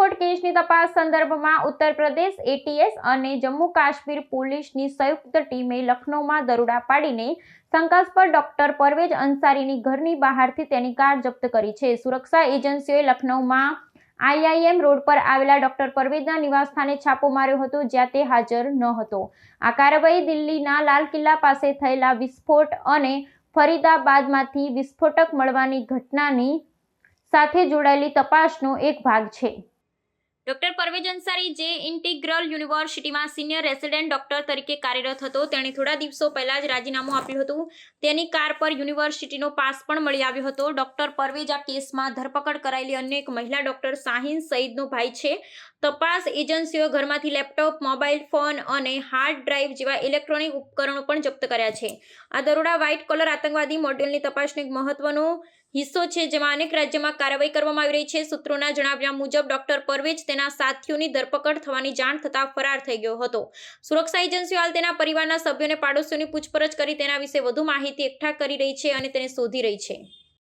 કેસની તપાસ સંદર્ભમાં ઉત્તર પ્રદેશ એટીએસ અને જમ્મુ કાશ્મીર પોલીસની સંયુક્ત ટીમે લખનૌમાં દરોડા પાડીને શંકાસ્પદ ડોક્ટર પરવેજ અંસારીની ઘરની બહારથી તેની કાર જપ્ત કરી છે. સુરક્ષા એજન્સીઓએ લખનૌમાં આઈઆઈએમ રોડ પર આવેલા ડોક્ટર પરવેજના નિવાસસ્થાને છાપો માર્યો હતો, જ્યાં તે હાજર ન હતો. આ કાર્યવાહી દિલ્હીના લાલ કિલ્લા પાસે થયેલા વિસ્ફોટ અને ફરીદાબાદમાંથી વિસ્ફોટક મળવાની ઘટનાની સાથે જોડાયેલી તપાસનો એક ભાગ છે. ડોક્ટર પરવેજ અંસારી જે ઇન્ટિગ્રલ યુનિવર્સિટીમાં સિનિયર રેસિડેન્ટ ડોક્ટર તરીકે કાર્યરત હતો, તેણે થોડા દિવસો પહેલા જ રાજીનામું આપ્યું હતું. તેની કાર પર યુનિવર્સિટીનો પાસ પણ મળી આવ્યો હતો. ડોક્ટર પરવેજ આ કેસમાં ધરપકડ કરાયેલી અન્ય એક મહિલા ડોક્ટર શાહીન સઈદનો ભાઈ છે. તપાસ એજન્સીઓ ઘરમાંથી લેપટોપ, મોબાઈલ ફોન અને હાર્ડ ડ્રાઈવ જેવા ઇલેક્ટ્રોનિક ઉપકરણો પણ જપ્ત કર્યા છે. આ દરોડા વ્હાઇટ કોલર આતંકવાદી મોડેલની તપાસને એક મહત્વનો હિસ્સો છે જેમાં અનેક રાજ્યોમાં કાર્યવાહી કરવામાં આવી રહી છે. સૂત્રોના જણાવ્યા મુજબ, ડોક્ટર પરવેજ તેના સાથીઓની ધરપકડ થવાની જાણ થતાં ફરાર થઈ ગયો હતો. સુરક્ષા એજન્સીઓ હાલ તેના પરિવારના સભ્યોને પાડોશીઓની પૂછપરછ કરી તેના વિશે વધુ માહિતી એકઠા કરી રહી છે અને તેને શોધી રહી છે.